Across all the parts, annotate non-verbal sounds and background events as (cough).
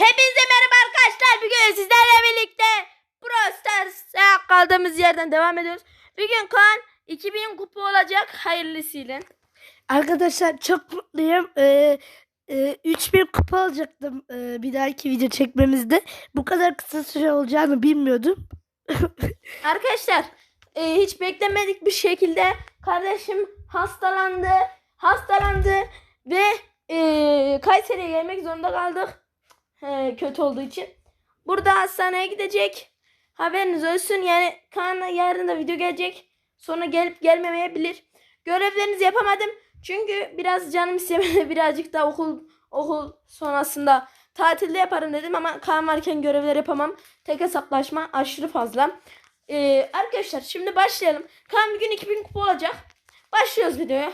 Hepinize merhaba arkadaşlar. Bugün sizlerle birlikte Brawl Stars'a kaldığımız yerden devam ediyoruz. Bugün Kaan 2000 kupa olacak hayırlısıyla. Arkadaşlar çok mutluyum. Ee, e, 3000 kupa alacaktım e, bir dahaki video çekmemizde. Bu kadar kısa süre olacağını bilmiyordum. (laughs) Arkadaşlar e, hiç beklemedik bir şekilde kardeşim hastalandı. Hastalandı ve e, Kayseri'ye gelmek zorunda kaldık. E, kötü olduğu için. Burada hastaneye gidecek. Haberiniz olsun. Yani Kaan'la yarın da video gelecek. Sonra gelip gelmemeyebilir. Görevlerinizi yapamadım. Çünkü biraz canım istemedi. (laughs) Birazcık da okul okul sonrasında tatilde yaparım dedim ama Kaan varken görevler yapamam. Tek hesaplaşma aşırı fazla. Ee, arkadaşlar şimdi başlayalım. Kaan bir gün 2000 kupa olacak. Başlıyoruz videoya.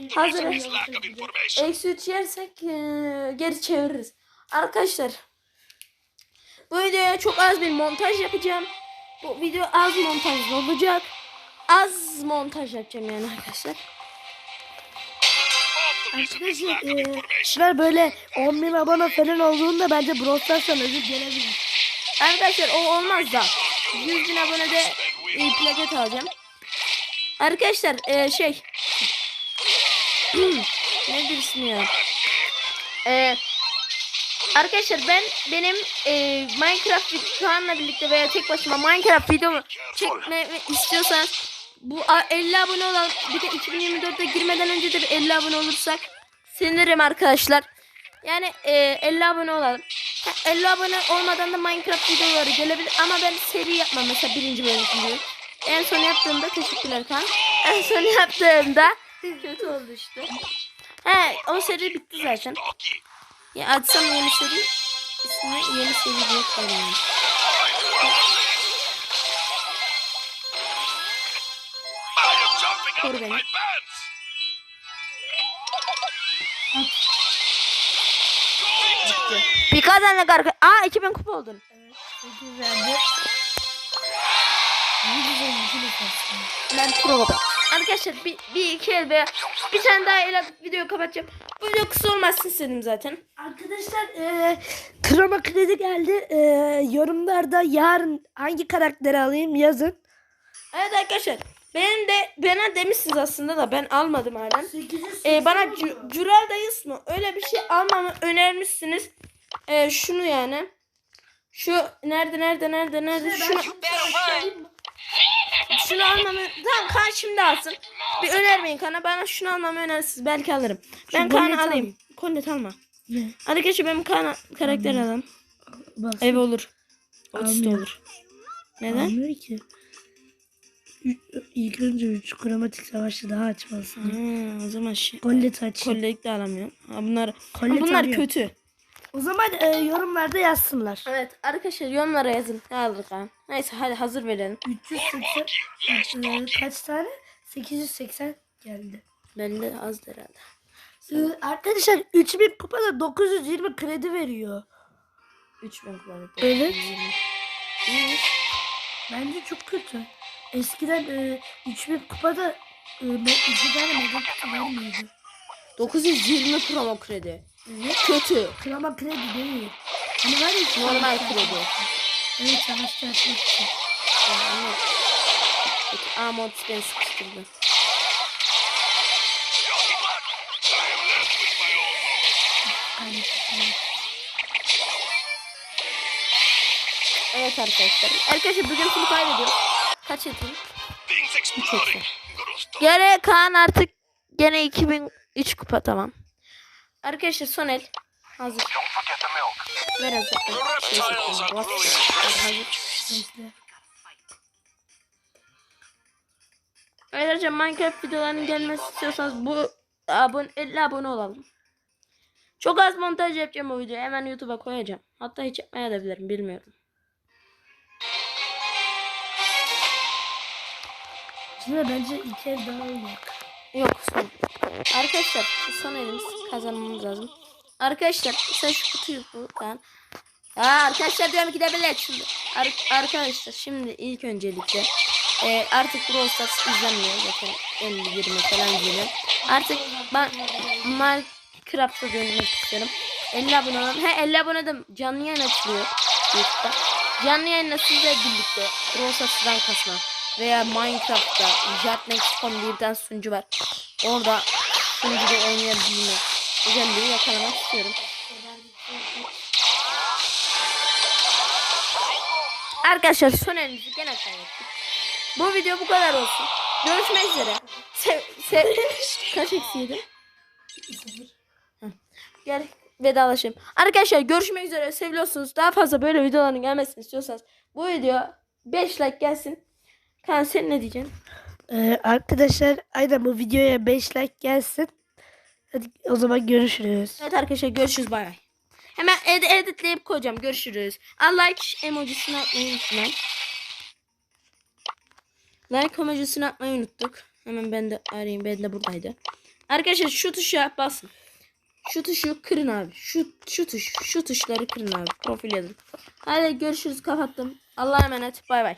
İnformation. Eksi 3 yersek e, geri çeviririz. Arkadaşlar bu videoya çok az bir montaj yapacağım. Bu video az montajlı olacak. Az montaj yapacağım yani arkadaşlar. Arkadaşlar e, şunlar böyle 10 bin abone falan olduğunda bence Brawl özür gelebilir. Arkadaşlar o olmaz da 100 bin abonede e, plaket alacağım. Arkadaşlar e, şey (clears throat) nedir ismi ya? E, arkadaşlar ben benim e, Minecraft Kaan'la birlikte veya tek başıma Minecraft videomu çekmemi istiyorsanız bu a- 50 abone olan bir de 2024'e girmeden önce de bir 50 abone olursak sevinirim arkadaşlar. Yani e, 50 abone olalım. Ha, 50 abone olmadan da Minecraft videoları gelebilir ama ben seri yapmam mesela birinci bölüm için En son yaptığımda teşekkürler Kaan. En son yaptığımda kötü oldu işte. He o seri bitti zaten. Ya açsam yeni seri. İsmi yeni seri diye koyayım. Koru beni. pants. Bir kazanlık arka. Aa 2000 kupa oldun. Çok güzeldi. Ben pro baba. Arkadaşlar bir, bir iki el veya bir tane daha el atıp videoyu kapatacağım. Bu video kısa olmasın istedim zaten. Arkadaşlar e, Kroma kredi geldi. E, yorumlarda yarın hangi karakteri alayım yazın. Evet arkadaşlar. Benim de bana demişsiniz aslında da ben almadım halen. Ee, bana Cu- Cural dayıs mı? Öyle bir şey almamı önermişsiniz. Ee, şunu yani. Şu nerede nerede nerede nerede şunu şunu almamı tamam kan şimdi alsın. Bir önermeyin kana bana şunu almamı önerirsiniz belki alırım. Ben kanı alayım. Kollet alma. Ne? Arkadaşlar benim kan karakter alalım. Ev olur. Almıyor. olur. Neden? Almıyor ki. İlk önce 3 kromatik savaşı daha açmalısın. Ha, o zaman şey. Gollet açayım. Kolyelik de alamıyorum. Ha, bunlar Kollet bunlar alıyor. kötü. O zaman e, yorumlarda yazsınlar. Evet arkadaşlar yorumlara yazın. Ne aldık ha? Neyse hadi hazır verelim. 380 e, kaç tane? 880 geldi. Bende az herhalde. E, arkadaşlar 3000 kupada 920 kredi veriyor. 3000 kullandık. Evet. Bence çok kötü. Eskiden e, 3000 kupada e, me- iki tane mega kutu vermiyordu. 920 promo kredi. Kötü. Krema kredi değil. Hani var ya Normal kredi. Evet savaşta açmak için. Yani, Kötü. Aa Mortis beni sıkıştırdı. Young blood. I am left with my own home. Kaybettik. Evet arkadaşlar. Arkadaşlar bugün full kaybediyoruz. Kaç? Things exploding. Gusto. Gene Kaan artık gene 2003 kupa tamam. Arkadaşlar son el. Hazır. Ver hazır. Şey hazır. Ayrıca Minecraft videolarının gelmesi istiyorsanız bu abone 50 abone olalım. Çok az montaj yapacağım bu videoyu. Hemen YouTube'a koyacağım. Hatta hiç yapmaya da bilirim. Bilmiyorum. Şimdi bence iki el daha olacak. Yok son. Arkadaşlar son elimiz kazanmamız lazım. Arkadaşlar sen şu kutuyu ben. Ya arkadaşlar diyorum ki de bile şimdi. Ar- arkadaşlar şimdi ilk öncelikle e, artık Brawl Stars izlenmiyor zaten 50 20 falan geliyor. Artık ben Minecraft Minecraft'a dönmek istiyorum. 50 abone olalım. He 50 abone de canlı yayın açılıyor. YouTube'da. Canlı yayınla sizle birlikte Rosas'dan kasma veya Minecraft'ta Jetnex.com diye bir sunucu var. Orada sunucuda oynayabilme özelliği yakalamak istiyorum. Arkadaşlar son elimizi gene kaybettik. Bu video bu kadar olsun. Görüşmek üzere. Sev, sev, kaç eksi yedim? Heh. Gel vedalaşayım. Arkadaşlar görüşmek üzere. Seviyorsunuz. Daha fazla böyle videoların gelmesini istiyorsanız bu video 5 like gelsin. Kaan sen ne diyeceksin? Ee, arkadaşlar aynen bu videoya 5 like gelsin. Hadi o zaman görüşürüz. Evet arkadaşlar görüşürüz bay bay. Hemen ed editleyip koyacağım. Görüşürüz. Al like emojisini atmayı unutmayın. Like emojisini atmayı unuttuk. Hemen ben de arayayım. Ben de buradaydı. Arkadaşlar şu tuşa basın. Şu tuşu kırın abi. Şu şu tuş, şu tuşları kırın abi. Profil yazın. Hadi görüşürüz. Kapattım. Allah'a emanet. Bay bay.